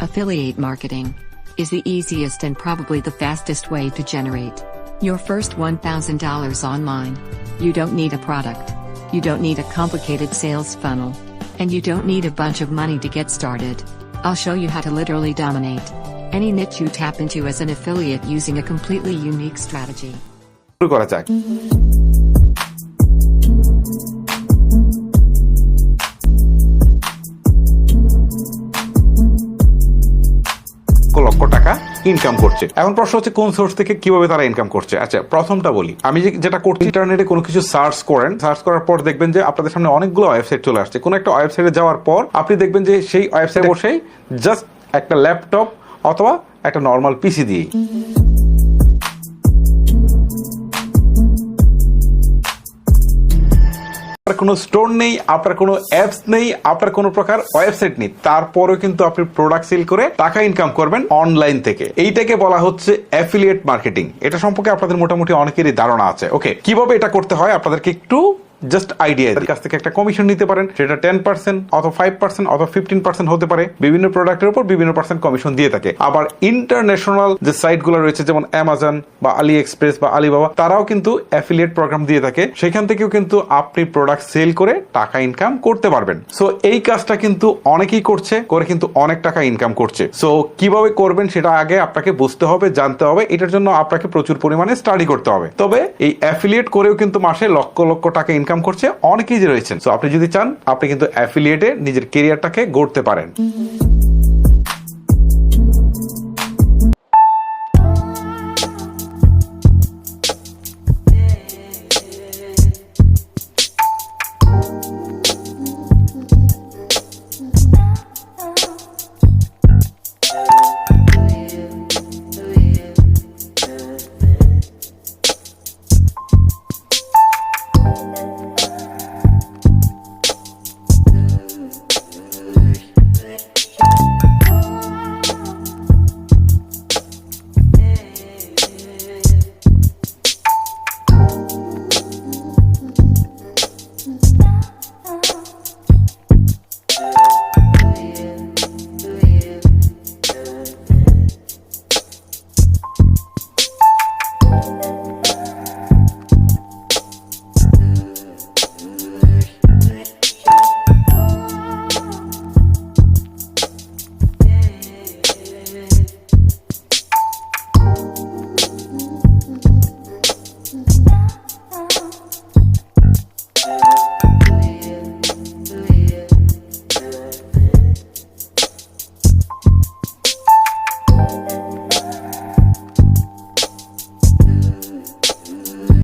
Affiliate marketing is the easiest and probably the fastest way to generate your first $1,000 online. You don't need a product. You don't need a complicated sales funnel. And you don't need a bunch of money to get started. I'll show you how to literally dominate any niche you tap into as an affiliate using a completely unique strategy. Income করছে। এখন প্রশ্ন হচ্ছে কোন source থেকে কীভাবে তারা income করছে? আচ্ছা প্রথমটা বলি। আমি যেটা করছি ইন্টারনেটে কোনো কিছু সার্চ করেন সার্চ করার পর দেখবেন যে আপনাদের সামনে অনেকগুলো ওয়েবসাইট চলে আসছে। কোনো একটা ওয়েবসাইটে যাওয়ার পর আপনি দেখবেন যে সেই ওয়েবসাইটে বসেই জাস্ট একটা ল্যাপটপ অথবা একটা নর্মাল পিসি দিয়েই। আপনার কোনো স্টোর নেই, আপনার কোনো অ্যাপস নেই, আপনার কোনো প্রকার ওয়েবসাইট নেই, তারপরেও কিন্তু আপনি প্রোডাক্ট সেল করে টাকা ইনকাম করবেন অনলাইন থেকে। এইটাকে বলা হচ্ছে অ্যাফিলিয়েট মার্কেটিং এটা সম্পর্কে আপনাদের মোটামুটি অনেকেরই ধারণা আছে। ওকে কীভাবে এটা করতে হয়? আপনাদেরকে একটু জাস্ট আইডিয়া এর কাছ থেকে একটা কমিশন নিতে পারেন সেটা টেন পার্সেন্ট অথবা ফাইভ পার্সেন্ট অথবা ফিফটিন পার্সেন্ট হতে পারে। বিভিন্ন প্রোডাক্টের উপর বিভিন্ন পার্সেন্ট কমিশন দিয়ে থাকে। আবার ইন্টারন্যাশনাল যে সাইটগুলো রয়েছে যেমন অ্যামাজন বা আলি এক্সপ্রেস বা আলিবাবা তারাও কিন্তু অ্যাফিলিয়েট প্রোগ্রাম দিয়ে থাকে। সেখান থেকেও কিন্তু আপনি প্রোডাক্ট সেল করে টাকা ইনকাম করতে পারবেন। সো এই কাজটা কিন্তু অনেকেই করছে করে কিন্তু অনেক টাকা ইনকাম করছে। সো কীভাবে করবেন সেটা আগে আপনাকে বুঝতে হবে জানতে হবে। এটার জন্য আপনাকে প্রচুর পরিমাণে স্টাডি করতে হবে। তবে এই অ্যাফিলিয়েট করেও কিন্তু মাসে লক্ষ লক্ষ টাকা ইনকাম করছে অনেকেই রয়েছেন। তো আপনি যদি চান আপনি কিন্তু অ্যাফিলিয়েটে নিজের কেরিয়ারটাকে গড়তে পারেন।